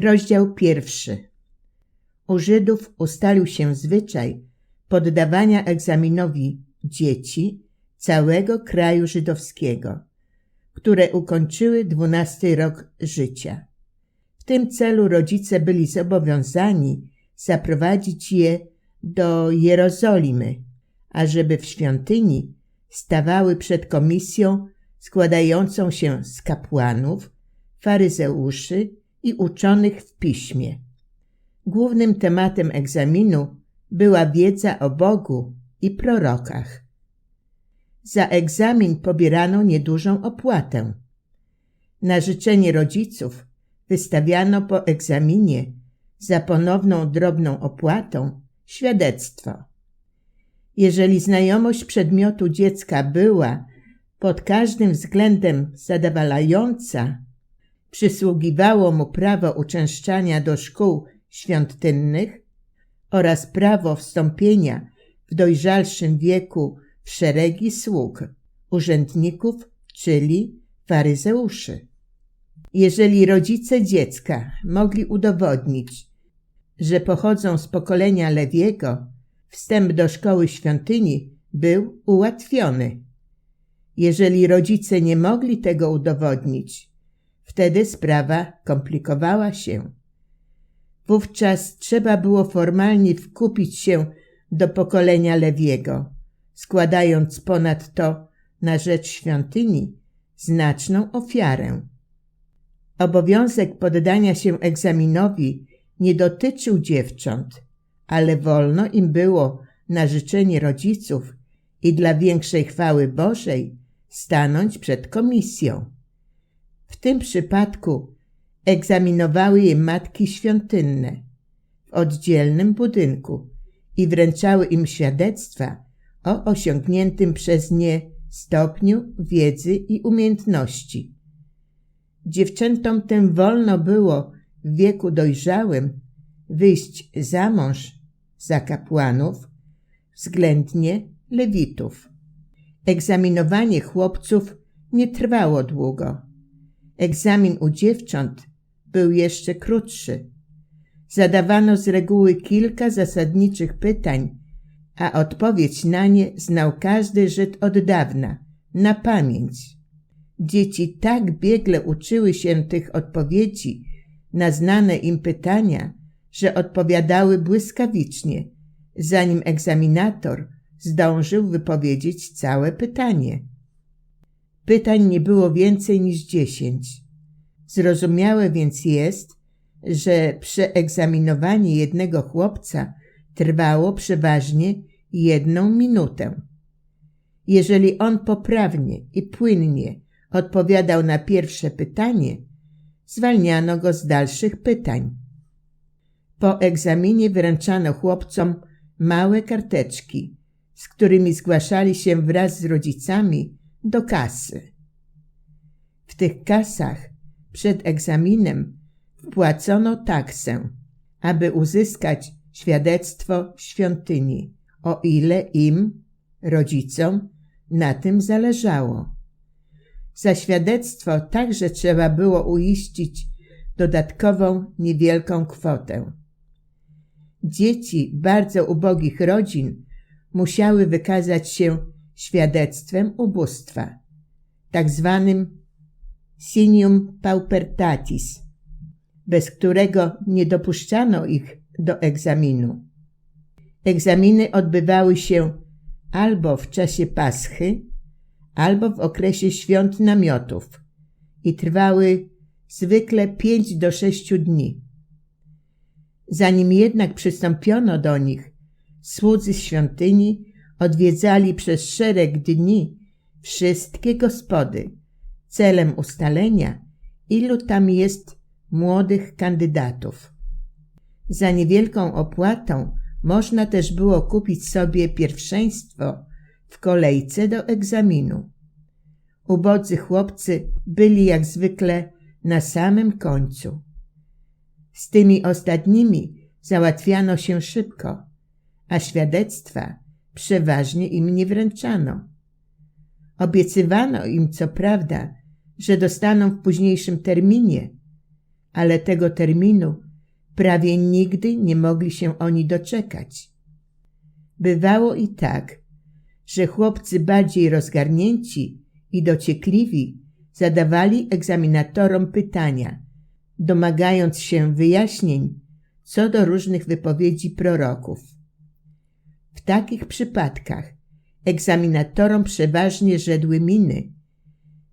Rozdział pierwszy. U Żydów ustalił się zwyczaj poddawania egzaminowi dzieci całego kraju żydowskiego, które ukończyły dwunasty rok życia. W tym celu rodzice byli zobowiązani zaprowadzić je do Jerozolimy, ażeby w świątyni stawały przed komisją składającą się z kapłanów, faryzeuszy i uczonych w piśmie. Głównym tematem egzaminu była wiedza o Bogu i prorokach. Za egzamin pobierano niedużą opłatę. Na życzenie rodziców wystawiano po egzaminie za ponowną drobną opłatą świadectwo. Jeżeli znajomość przedmiotu dziecka była pod każdym względem zadowalająca, przysługiwało mu prawo uczęszczania do szkół świątynnych oraz prawo wstąpienia w dojrzalszym wieku w szeregi sług, urzędników, czyli faryzeuszy. Jeżeli rodzice dziecka mogli udowodnić, że pochodzą z pokolenia Lewiego, wstęp do szkoły świątyni był ułatwiony. Jeżeli rodzice nie mogli tego udowodnić, wtedy sprawa komplikowała się. Wówczas trzeba było formalnie wkupić się do pokolenia Lewiego, składając ponadto na rzecz świątyni znaczną ofiarę. Obowiązek poddania się egzaminowi nie dotyczył dziewcząt, ale wolno im było na życzenie rodziców i dla większej chwały Bożej stanąć przed komisją. Tym przypadku egzaminowały je matki świątynne w oddzielnym budynku i wręczały im świadectwa o osiągniętym przez nie stopniu wiedzy i umiejętności. Dziewczętom tym wolno było w wieku dojrzałym wyjść za mąż za kapłanów, względnie lewitów. Egzaminowanie chłopców nie trwało długo. Egzamin u dziewcząt był jeszcze krótszy. Zadawano z reguły kilka zasadniczych pytań, a odpowiedź na nie znał każdy Żyd od dawna, na pamięć. Dzieci tak biegle uczyły się tych odpowiedzi na znane im pytania, że odpowiadały błyskawicznie, zanim egzaminator zdążył wypowiedzieć całe pytanie. Pytań nie było więcej niż dziesięć. Zrozumiałe więc jest, że przeegzaminowanie jednego chłopca trwało przeważnie jedną minutę. Jeżeli on poprawnie i płynnie odpowiadał na pierwsze pytanie, zwalniano go z dalszych pytań. Po egzaminie wręczano chłopcom małe karteczki, z którymi zgłaszali się wraz z rodzicami do kasy. W tych kasach przed egzaminem wpłacono taksę, aby uzyskać świadectwo świątyni, o ile im, rodzicom, na tym zależało. Za świadectwo także trzeba było uiścić dodatkową niewielką kwotę. Dzieci bardzo ubogich rodzin musiały wykazać się świadectwem ubóstwa, tak zwanym sinium paupertatis, bez którego nie dopuszczano ich do egzaminu. Egzaminy odbywały się albo w czasie Paschy, albo w okresie świąt namiotów i trwały zwykle pięć do sześciu dni. Zanim jednak przystąpiono do nich, słudzy świątyni odwiedzali przez szereg dni wszystkie gospody, celem ustalenia, ilu tam jest młodych kandydatów. Za niewielką opłatą można też było kupić sobie pierwszeństwo w kolejce do egzaminu. Ubodzy chłopcy byli jak zwykle na samym końcu. Z tymi ostatnimi załatwiano się szybko, a świadectwa przeważnie im nie wręczano. Obiecywano im co prawda, że dostaną w późniejszym terminie, ale tego terminu prawie nigdy nie mogli się oni doczekać. Bywało i tak, że chłopcy bardziej rozgarnięci i dociekliwi zadawali egzaminatorom pytania, domagając się wyjaśnień co do różnych wypowiedzi proroków. W takich przypadkach egzaminatorom przeważnie żedły miny,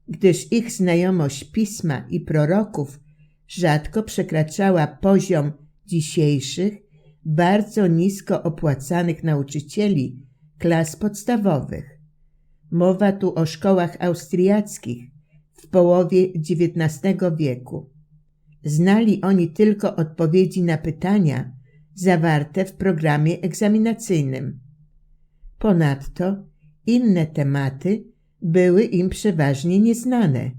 gdyż ich znajomość pisma i proroków rzadko przekraczała poziom dzisiejszych, bardzo nisko opłacanych nauczycieli klas podstawowych. Mowa tu o szkołach austriackich w połowie XIX wieku. Znali oni tylko odpowiedzi na pytania zawarte w programie egzaminacyjnym. Ponadto inne tematy były im przeważnie nieznane.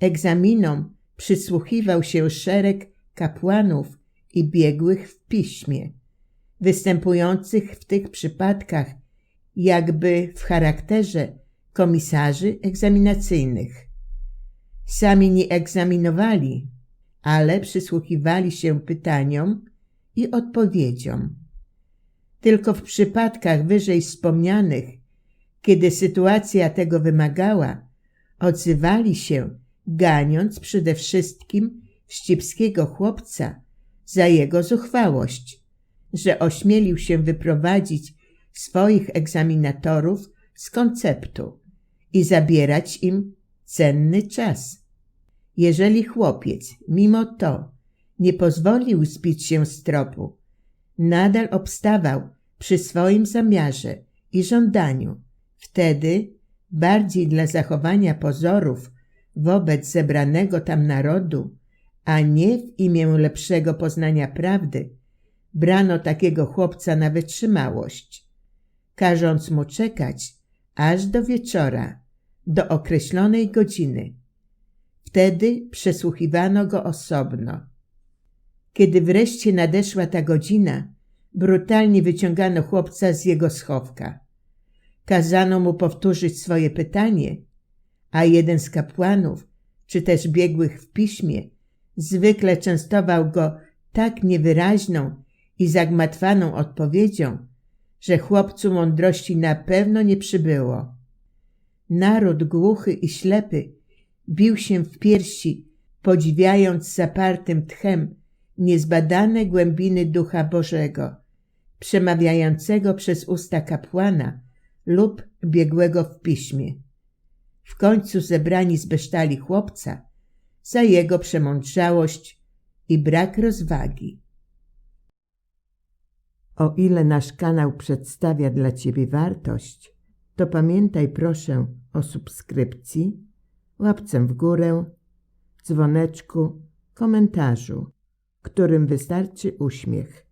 Egzaminom przysłuchiwał się szereg kapłanów i biegłych w piśmie, występujących w tych przypadkach jakby w charakterze komisarzy egzaminacyjnych. Sami nie egzaminowali, ale przysłuchiwali się pytaniom i odpowiedziom. Tylko w przypadkach wyżej wspomnianych, kiedy sytuacja tego wymagała, odzywali się, ganiąc przede wszystkim wścibskiego chłopca za jego zuchwałość, że ośmielił się wyprowadzić swoich egzaminatorów z konceptu i zabierać im cenny czas. Jeżeli chłopiec mimo to nie pozwolił zbić się z tropu, nadal obstawał przy swoim zamiarze i żądaniu, wtedy bardziej dla zachowania pozorów wobec zebranego tam narodu, a nie w imię lepszego poznania prawdy, brano takiego chłopca na wytrzymałość, każąc mu czekać aż do wieczora, do określonej godziny. Wtedy przesłuchiwano go osobno. Kiedy wreszcie nadeszła ta godzina, brutalnie wyciągano chłopca z jego schowka. Kazano mu powtórzyć swoje pytanie, a jeden z kapłanów, czy też biegłych w piśmie, zwykle częstował go tak niewyraźną i zagmatwaną odpowiedzią, że chłopcu mądrości na pewno nie przybyło. Naród głuchy i ślepy bił się w piersi, podziwiając zapartym tchem niezbadane głębiny Ducha Bożego, przemawiającego przez usta kapłana lub biegłego w piśmie. W końcu zebrani zbesztali chłopca za jego przemądrzałość i brak rozwagi. O ile nasz kanał przedstawia dla Ciebie wartość, to pamiętaj proszę o subskrypcji, łapce w górę, dzwoneczku, komentarzu, którym wystarczy uśmiech.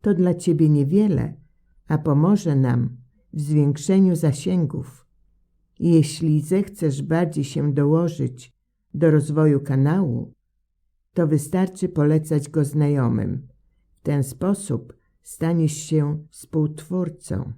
To dla Ciebie niewiele, a pomoże nam w zwiększeniu zasięgów. Jeśli zechcesz bardziej się dołożyć do rozwoju kanału, to wystarczy polecać go znajomym. W ten sposób staniesz się współtwórcą.